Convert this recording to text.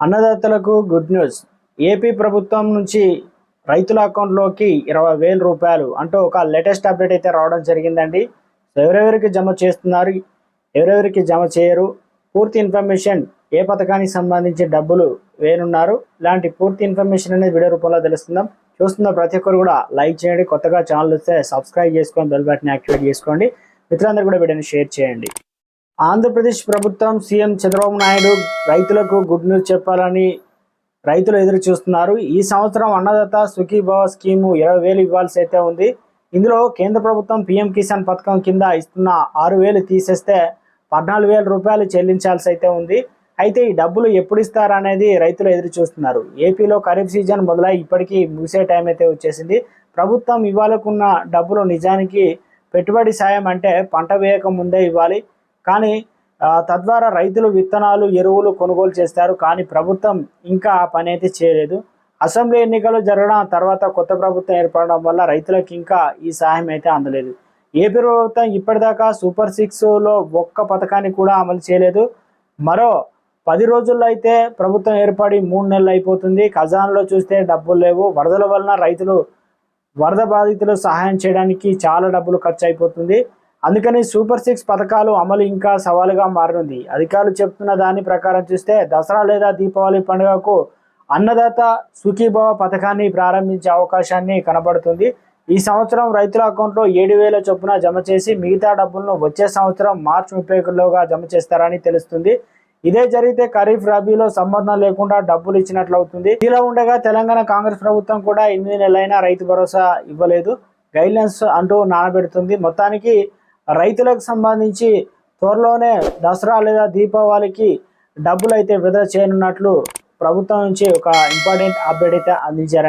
అన్నదాతలకు good news. AP ప్రభుత్వం నుంచి రైతుల అకౌంట్లోకి ఇరవై వేల రూపాయలు అంటూ ఒక లేటెస్ట్ అప్డేట్ అయితే రావడం జరిగిందండి. సో ఎవరెవరికి జమ చేస్తున్నారు ఎవరెవరికి జమ చేయరు పూర్తి ఇన్ఫర్మేషన్ ఏ పథకానికి సంబంధించి డబ్బులు వేనున్నారు ఇలాంటి పూర్తి ఇన్ఫర్మేషన్ అనేది వీడియో రూపంలో తెలుస్తుందాం. చూస్తున్న ప్రతి ఒక్కరు కూడా లైక్ చేయండి కొత్తగా ఛానల్ వస్తే సబ్స్క్రైబ్ చేసుకొని బెల్ బటన్ యాక్టివేట్ చేసుకోండి. మిత్రులందరూ కూడా వీడియోని షేర్ చేయండి. ఆంధ్రప్రదేశ్ ప్రభుత్వం సీఎం చంద్రబాబు నాయుడు రైతులకు గుడ్ న్యూస్ చెప్పాలని రైతులు ఎదురు చూస్తున్నారు. ఈ సంవత్సరం అన్నదాత సుఖీభావ స్కీము ఇరవై వేలు ఇవ్వాల్సి అయితే ఉంది. ఇందులో కేంద్ర ప్రభుత్వం పీఎం కిసాన్ పథకం కింద ఇస్తున్న ఆరు వేలు తీసేస్తే పద్నాలుగు వేల రూపాయలు చెల్లించాల్సి అయితే ఉంది. అయితే ఈ డబ్బులు ఎప్పుడు ఇస్తారనేది రైతులు ఎదురు చూస్తున్నారు. ఏపీలో ఖరీఫ్ సీజన్ మొదలై ఇప్పటికీ ముగిసే టైం అయితే వచ్చేసింది. ప్రభుత్వం ఇవ్వాలకున్న డబ్బులు నిజానికి పెట్టుబడి సాయం అంటే పంట వేయక ముందే ఇవ్వాలి. కానీ తద్వారా రైతులు విత్తనాలు ఎరువులు కొనుగోలు చేస్తారు. కానీ ప్రభుత్వం ఇంకా ఆ పని అయితే చేయలేదు. అసెంబ్లీ ఎన్నికలు జరగడం తర్వాత కొత్త ప్రభుత్వం ఏర్పడడం వల్ల రైతులకు ఇంకా ఈ సహాయం అయితే అందలేదు. ఏపీ ప్రభుత్వం ఇప్పటిదాకా సూపర్ సిక్స్లో ఒక్క పథకాన్ని కూడా అమలు చేయలేదు. మరో పది రోజుల్లో అయితే ప్రభుత్వం ఏర్పడి మూడు నెలలు అయిపోతుంది. ఖజానాలో చూస్తే డబ్బులు లేవు. వరదల వలన రైతులు వరద బాధితులు సహాయం చేయడానికి చాలా డబ్బులు ఖర్చు అయిపోతుంది. అందుకని సూపర్ సిక్స్ పథకాలు అమలు ఇంకా సవాలుగా మారనుంది అధికారులు చెప్తున్న దాని ప్రకారం చూస్తే దసరా లేదా దీపావళి పండుగకు అన్నదాత సుఖీభవ పథకాన్ని ప్రారంభించే అవకాశాన్ని కనబడుతుంది. ఈ సంవత్సరం రైతుల అకౌంట్లో ఏడు వేల చొప్పున జమ చేసి మిగతా డబ్బులను వచ్చే సంవత్సరం మార్చి ముప్పై ఒకటిలోగా జమ చేస్తారని తెలుస్తుంది. ఇదే జరిగితే ఖరీఫ్ రబీలో సంబంధం లేకుండా డబ్బులు ఇచ్చినట్లు అవుతుంది ఇలా ఉండగా తెలంగాణ కాంగ్రెస్ ప్రభుత్వం కూడా ఎనిమిది నెలలైనా రైతు భరోసా ఇవ్వలేదు. గైడ్లైన్స్ అంటూ నానబెడుతుంది. మొత్తానికి రైతులకు సంబంధించి త్వరలోనే దసరా లేదా దీపావళికి డబ్బులు అయితే విడుదల చేయనున్నట్లు ప్రభుత్వం నుంచి ఒక ఇంపార్టెంట్ అప్డేట్ అయితే అందించారండి.